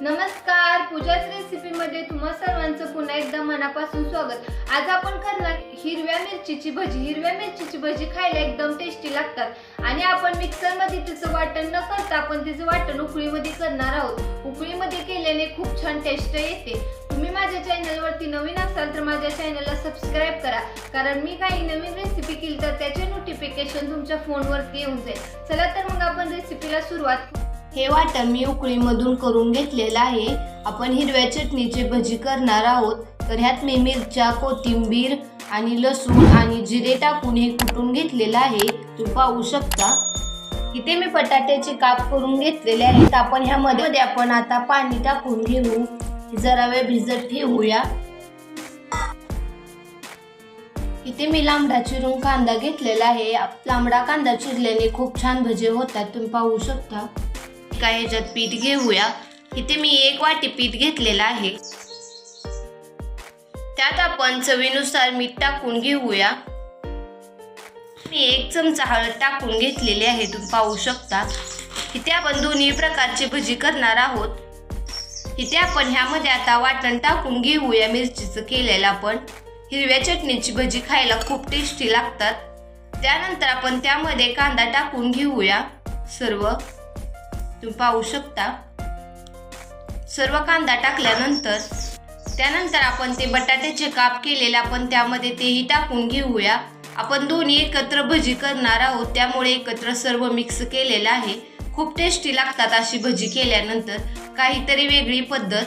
नमस्कार पूजाच रेसिपी मध्ये तुम्हा सर्वांचं पुन्हा एकदा मनापासून स्वागत. आज आपण करणार हिरव्या मिरचीची भजी. हिरव्या मिरचीची भजी खायला एकदम टेस्टी लागतात. आणि आपण मिक्सरमध्ये तिचं वाटण न करता आपण तिचं वाटण उकळीमध्ये करणार आहोत. उकळीमध्ये केल्याने खूप छान टेस्ट येते. तुम्ही माझ्या चॅनलवरती नवीन असाल तर माझ्या चॅनलला सबस्क्राईब करा. कारण मी काही नवीन रेसिपी केली तर त्याचे नोटिफिकेशन तुमच्या फोनवरती येऊन जाईल. चला तर मग आपण रेसिपीला सुरुवात हे वाटण मी उकळीमधून करून घेतलेलं आहे. आपण हिरव्या चटणीची भजी करणार आहोत. तर ह्यात मी मिरच्या कोथिंबीर आणि लसूण आणि जिरे टाकून हे कुटून घेतलेलं आहे. तुम्ही पाहू शकता. इथे मी बटाट्याचे काप करून घेतलेले आहेत आपण ह्यामध्ये मध्ये आपण आता पाणी टाकून घेऊ. जरा वेळ भिजत ठेवूया. इथे मी लांबडा चिरून कांदा घेतलेला आहे. लांबडा कांदा चिरल्याने खूप छान भजे होतात. तुम्ही पाहू शकता. काय ह्याच्यात पीठ घेऊया. इथे मी एक वाटी पीठ घेतलेलं आहे. त्यात आपण चवीनुसार मीठ टाकून घेऊया. मी एक चमचा हळद टाकून घेतलेली आहे तुम्ही पाहू शकता. इथे आपण दोन्ही प्रकारची भजी करणार आहोत. इथे आपण ह्यामध्ये आता वाटण टाकून घेऊया मिरचीचं केलेलं आपण. हिरव्या चटणीची भजी खायला खूप टेस्टी लागतात. त्यानंतर आपण त्यामध्ये कांदा टाकून घेऊया सर्व. तुम्ही पाहू शकता. सर्व कांदा टाकल्यानंतर त्यानंतर आपण ते बटाट्याचे काप केलेले आपण त्यामध्ये तेही टाकून घेऊया. आपण दोन्ही एकत्र भजी करणार आहोत त्यामुळे एकत्र सर्व मिक्स केलेलं आहे. खूप टेस्टी लागतात अशी भजी केल्यानंतर काहीतरी वेगळी पद्धत.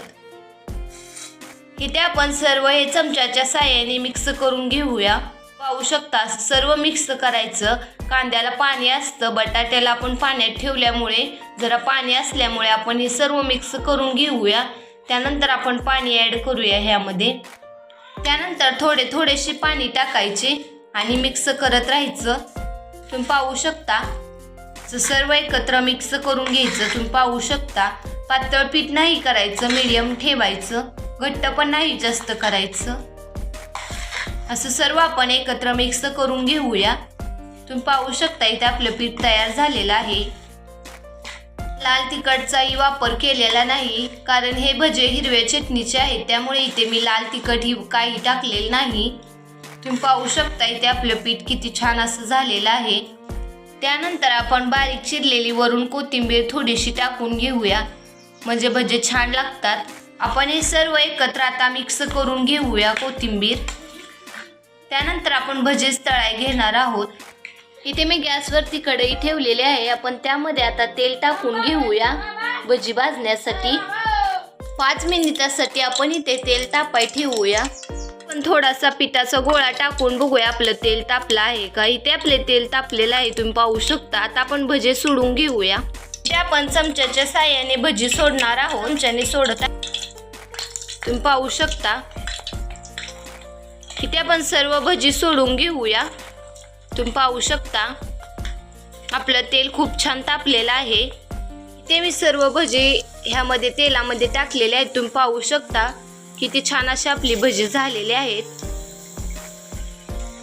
इथे आपण सर्व हे चमच्याच्या साह्याने मिक्स करून घेऊया. पाहू शकता सर्व मिक्स करायचं. कांद्याला पाणी असतं बटाट्याला आपण पाण्यात ठेवल्यामुळे जरा पाणी असल्यामुळे आपण हे सर्व मिक्स करून घेऊया. त्यानंतर आपण पाणी ॲड करूया ह्यामध्ये. त्यानंतर थोडे थोडेसे पाणी टाकायचे आणि मिक्स करत राहायचं. तुम्ही पाहू शकता सर्व एकत्र मिक्स करून घ्यायचं. तुम्ही पाहू शकता पातळ पीठ नाही करायचं मीडियम ठेवायचं. घट्ट पण नाही जास्त करायचं. असं सर्व आपण एकत्र मिक्स करून घेऊया. तुम्ही पाहू शकता इथे आपलं पीठ तयार झालेलं आहे. लाल तिखटचाही वापर केलेला नाही कारण हे भजे हिरव्या चटणीचे आहेत त्यामुळे इथे मी लाल तिखट ही काही टाकलेलं नाही. तुम्ही पाहू शकता इथे आपलं पीठ किती छान असं झालेलं आहे. त्यानंतर आपण बारीक चिरलेली वरून कोथिंबीर थोडीशी टाकून घेऊया. म्हणजे भजे छान लागतात. आपण हे सर्व एकत्र आता मिक्स करून घेऊया कोथिंबीर. त्यानंतर आपण भजेच तळाय घेणार आहोत. इथे मी गॅसवरती कढई ठेवलेली आहे. आपण त्यामध्ये आता तेल टाकून घेऊया. भजी भाजण्यासाठी. पाच मिनिटासाठी आपण इथे तेल तापाय ठेवूया. पण थोडासा पिठाचा गोळा टाकून बघूया. आपलं तेल तापलं आहे का? इथे आपले तेल तापलेलं आहे. तुम्ही पाहू शकता. आता आपण भजे सोडून घेऊया. इथे आपण चमच्याच्या साह्याने भजी सोडणार आहोत. चमच्याने सोडत तुम्ही पाहू शकता. इथे आपण सर्व भजी सोडून घेऊया. तुम्ही पाहू शकता आपलं तेल खूप छान तापलेलं आहे. ते मी सर्व भजी ह्यामध्ये तेलामध्ये टाकलेले आहेत. तुम्ही पाहू शकता किती छान असे आपली भजी झालेली आहेत.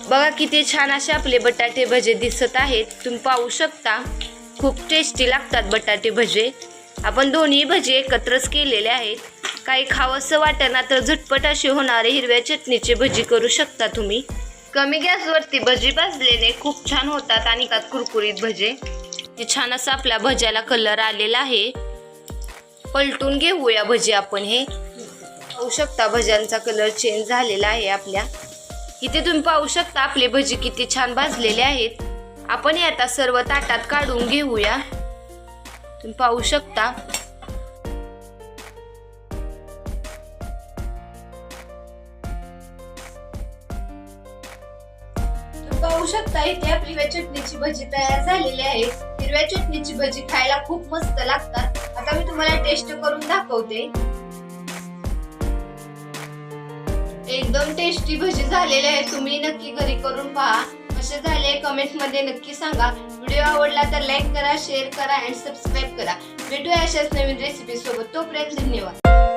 बघा किती छान असे आपले बटाटे भजे दिसत आहेत. तुम्ही पाहू शकता खूप टेस्टी लागतात बटाटे भजे. आपण दोन्ही भजे एकत्रच केलेले आहेत. काही खावंसं वाटेना तर झटपट अशी होणारे हिरव्या चटणीची भजी करू शकता तुम्ही. कमी गॅसवरती भजी भाजलेले खूप छान होतात आणि त्यात कुरकुरीत भजे. छान असं आपल्या भज्याला कलर आलेला आहे. पलटून घेऊया भजी आपण हे. पाहू शकता भज्यांचा कलर चेंज झालेला आहे आपल्या. इथे तुम्ही पाहू शकता आपले भजी किती छान भाजलेले आहेत. आपण हे आता सर्व ताटात काढून घेऊया. तुम्ही पाहू शकता. शकता इथे आपली हिरव्या चटणीची भजी तयार झालेली आहे. हिरव्या चटणीची भजी खायला खूप मस्त लागतात. आता मी तुम्हाला टेस्ट करून दाखवते. एकदम टेस्टी भजी झालेले आहे. तुम्ही नक्की घरी करून पहा. कसे झाले कमेंटमध्ये नक्की सांगा. व्हिडिओ आवडला तर लाईक करा शेअर करा अँड सबस्क्राईब करा. भेटूया अशाच नवीन रेसिपी सोबत. तोपर्यंत धन्यवाद.